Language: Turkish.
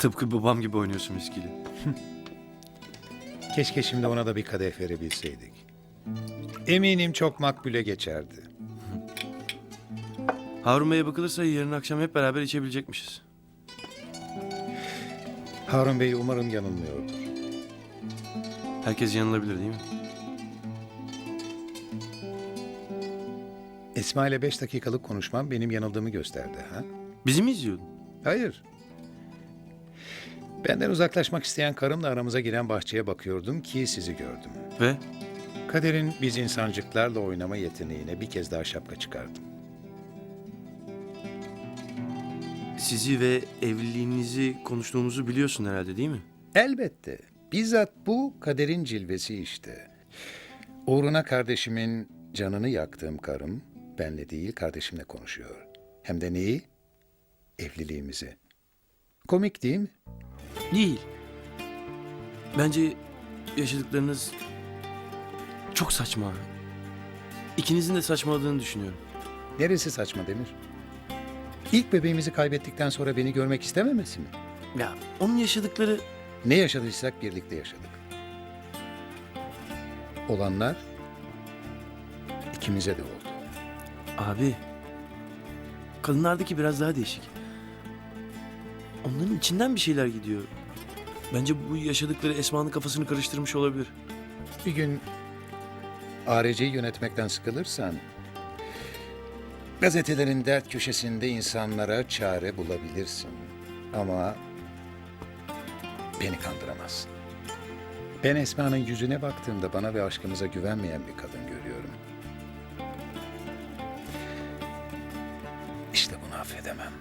Tıpkı babam gibi oynuyorsun viskiyle. Keşke şimdi ona da bir kadeh verebilseydik. Eminim çok makbule geçerdi. Harun Bey'e bakılırsa yarın akşam hep beraber içebilecekmişiz. Harun Bey umarım yanılmıyordur. Herkes yanılabilir değil mi? Esma ile beş dakikalık konuşmam benim yanıldığımı gösterdi ha? Bizi mi izliyordun? Hayır. Benden uzaklaşmak isteyen karımla aramıza giren bahçeye bakıyordum ki sizi gördüm. Ve Kaderin biz insancıklarla oynama yeteneğine bir kez daha şapka çıkardım. sizi ve evliliğinizi konuştuğumuzu biliyorsun herhalde değil mi? Elbette. Bizzat bu kaderin cilvesi işte. Uğruna kardeşimin canını yaktığım karım benle değil kardeşimle konuşuyor. Hem de neyi? Evliliğimizi. Komik değil mi? Değil. Bence yaşadıklarınız çok saçma. İkinizin de saçmaladığını düşünüyorum. Neresi saçma Demir? İlk bebeğimizi kaybettikten sonra beni görmek istememesi mi? Ya onun yaşadıkları Ne yaşadıysak birlikte yaşadık. Olanlar ikimize de oldu. abi kadınlardaki biraz daha değişik. Onların içinden bir şeyler gidiyor. Bence bu yaşadıkları Esma'nın kafasını karıştırmış olabilir. Bir gün ARC'yi yönetmekten sıkılırsan gazetelerin dert köşesinde insanlara çare bulabilirsin. Ama beni kandıramazsın. Ben Esma'nın yüzüne baktığımda bana ve aşkımıza güvenmeyen bir kadın görüyorum. İşte bunu affedemem.